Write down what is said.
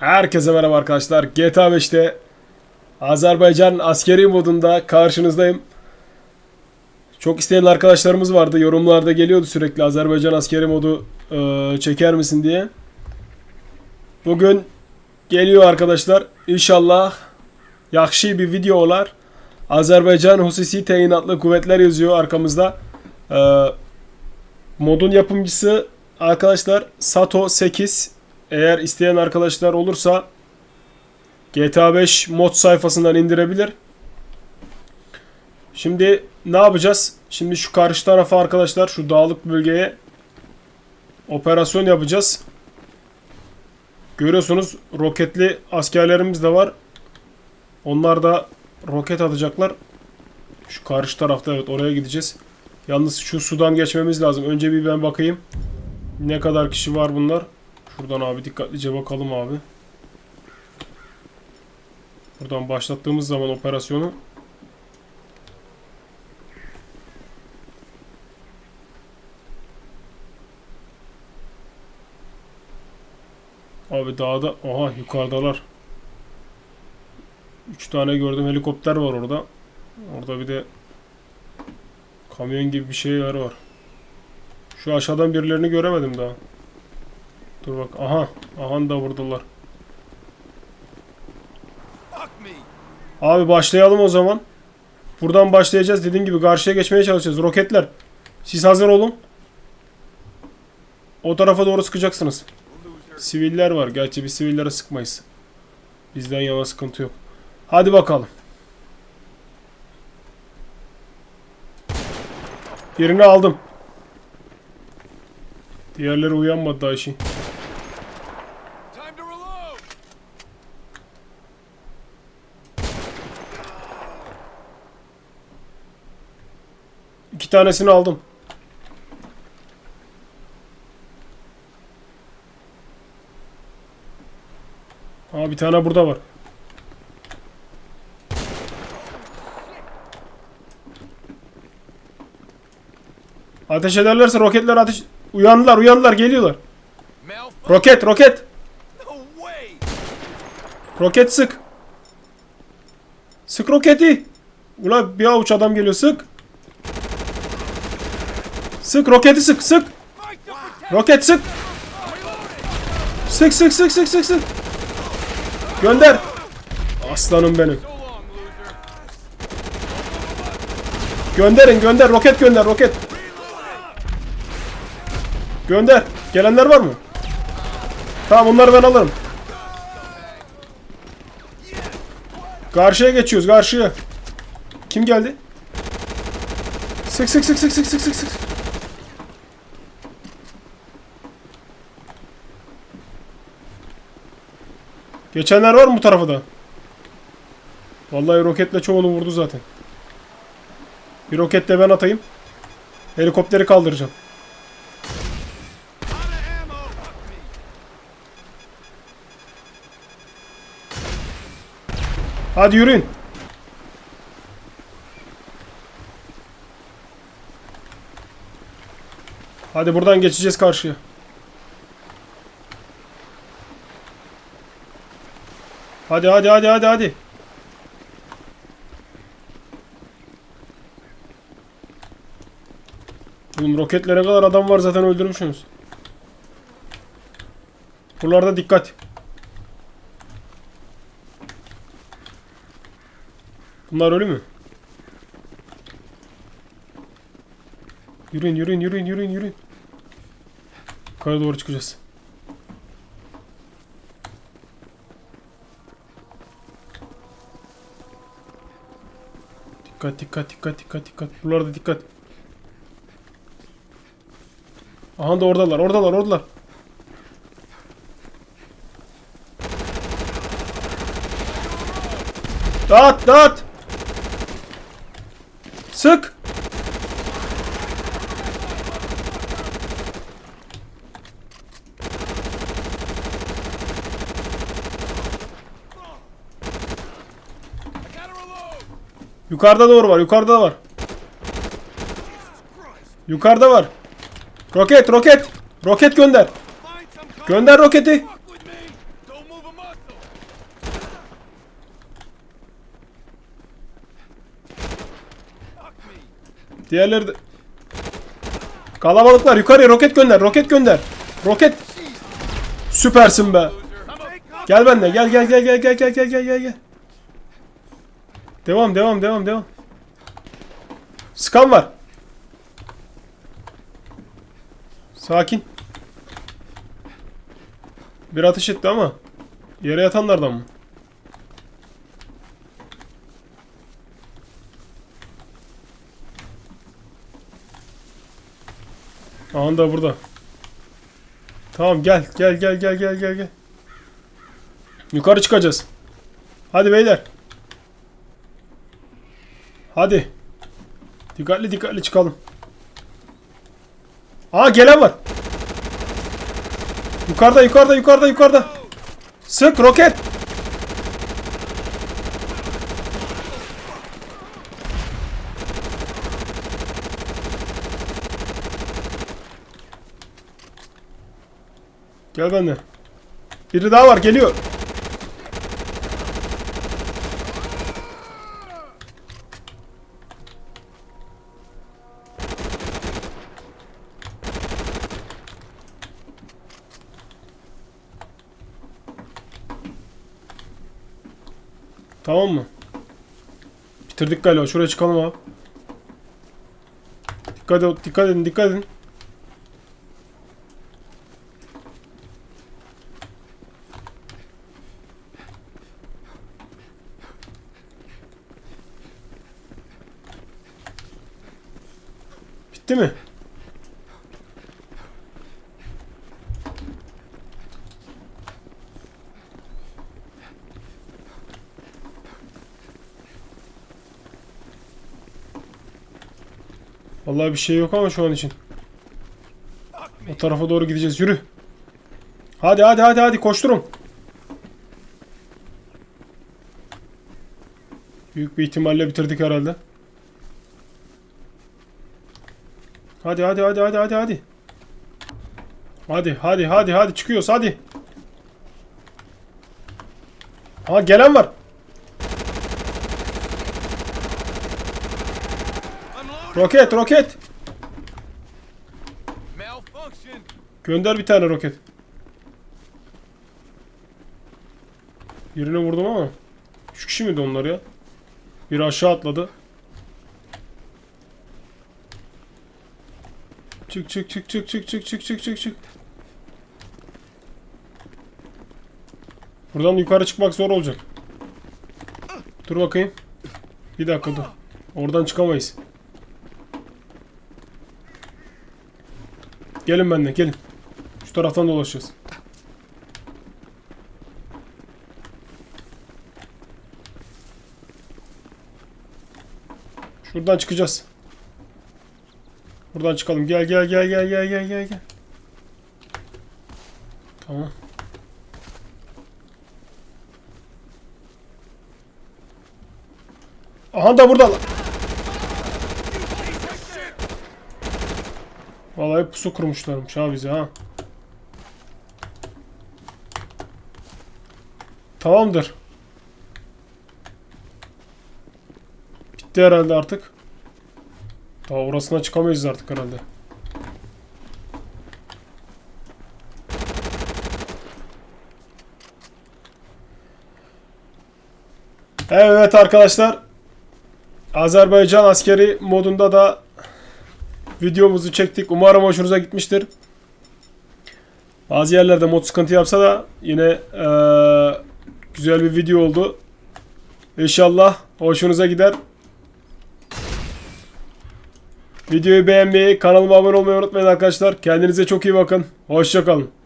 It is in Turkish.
Herkese merhaba arkadaşlar. GTA 5'te Azerbaycan askeri modunda karşınızdayım. Çok isteyen arkadaşlarımız vardı. Yorumlarda geliyordu sürekli Azerbaycan askeri modu e, çeker misin diye. Bugün geliyor arkadaşlar. İnşallah yakşı bir video olar. Azerbaycan Hususi Teyinatlı Kuvvetler yazıyor arkamızda. E, modun yapımcısı arkadaşlar Sato 8 eğer isteyen arkadaşlar olursa GTA 5 mod sayfasından indirebilir. Şimdi ne yapacağız? Şimdi şu karşı tarafa arkadaşlar şu dağlık bölgeye operasyon yapacağız. Görüyorsunuz roketli askerlerimiz de var. Onlar da roket atacaklar. Şu karşı tarafta evet oraya gideceğiz. Yalnız şu sudan geçmemiz lazım. Önce bir ben bakayım. Ne kadar kişi var bunlar? Şuradan abi dikkatlice bakalım abi. Buradan başlattığımız zaman operasyonu Abi dağda oha yukarıdalar. 3 tane gördüm helikopter var orada. Orada bir de kamyon gibi bir şeyler var. Şu aşağıdan birilerini göremedim daha. Dur bak. Aha. Aha da vurdular. Abi başlayalım o zaman. Buradan başlayacağız. Dediğim gibi karşıya geçmeye çalışacağız. Roketler. Siz hazır olun. O tarafa doğru sıkacaksınız. Siviller var. Gerçi biz sivillere sıkmayız. Bizden yana sıkıntı yok. Hadi bakalım. Birini aldım. Diğerleri uyanmadı daha işin. İki tanesini aldım. Aa bir tane burada var. Ateş ederlerse roketler ateş... Uyandılar uyandılar geliyorlar. Roket roket. Roket sık. Sık roketi. Ula bir avuç adam geliyor sık. Sık roketi sık sık. Roket sık. Sık sık sık sık sık sık. Gönder. Aslanım benim. Gönderin gönder roket gönder roket. Gönder. Gelenler var mı? Tamam onları ben alırım. Karşıya geçiyoruz karşıya. Kim geldi? Sık sık sık sık sık sık sık sık. Geçenler var mı bu tarafa da? Vallahi roketle çoğunu vurdu zaten. Bir roket de ben atayım. Helikopteri kaldıracağım. Hadi yürüyün. Hadi buradan geçeceğiz karşıya. Hadi hadi hadi hadi hadi. Oğlum roketlere kadar adam var zaten öldürmüşsünüz. Buralarda dikkat. Bunlar ölü mü? Yürüyün yürüyün yürüyün yürüyün yürüyün. Yukarı doğru çıkacağız. Dikkat dikkat dikkat dikkat dikkat. Buralarda dikkat. Aha da oradalar oradalar oradalar. Dağıt dağıt. Sık. Yukarıda doğru var yukarıda var. Yukarıda var. Roket roket. Roket gönder. Gönder roketi. Diğerleri de... Kalabalıklar yukarıya roket gönder. Roket gönder. Roket. Süpersin be. Gel benimle. Gel gel gel gel gel gel gel gel gel. Devam devam devam devam. Skan var. Sakin. Bir ateş etti ama yere yatanlardan mı? Aha da burada. Tamam gel gel gel gel gel gel gel. Yukarı çıkacağız. Hadi beyler. Hadi. Dikkatli dikkatli çıkalım. Aa gelen var. Yukarıda yukarıda yukarıda yukarıda. Sık roket. Gel bende. Biri daha var geliyor. Tamam mı? Bitirdik galiba. Şuraya çıkalım abi. Dikkat, et, dikkat edin, dikkat edin. Bitti mi? Vallahi bir şey yok ama şu an için. O tarafa doğru gideceğiz. Yürü. Hadi hadi hadi hadi koşturun. Büyük bir ihtimalle bitirdik herhalde. Hadi hadi hadi hadi hadi hadi. Hadi hadi hadi hadi çıkıyoruz hadi. Ha gelen var. Roket roket. Gönder bir tane roket. Birine vurdum ama. Üç kişi miydi onlar ya? Biri aşağı atladı. Çık çık çık çık çık çık çık çık çık çık. Buradan yukarı çıkmak zor olacak. Dur bakayım. Bir dakika dur. Oradan çıkamayız. Gelin benimle gelin. Şu taraftan dolaşacağız. Şuradan çıkacağız. Buradan çıkalım. Gel gel gel gel gel gel gel gel. Tamam. Aha da burada. Vallahi pusu kurmuşlarmış ha bize ha. Tamamdır. Bitti herhalde artık. Daha orasına çıkamayız artık herhalde. Evet arkadaşlar. Azerbaycan askeri modunda da videomuzu çektik. Umarım hoşunuza gitmiştir. Bazı yerlerde mod sıkıntı yapsa da yine eee, güzel bir video oldu. İnşallah hoşunuza gider. Videoyu beğenmeyi, kanalıma abone olmayı unutmayın arkadaşlar. Kendinize çok iyi bakın. Hoşçakalın.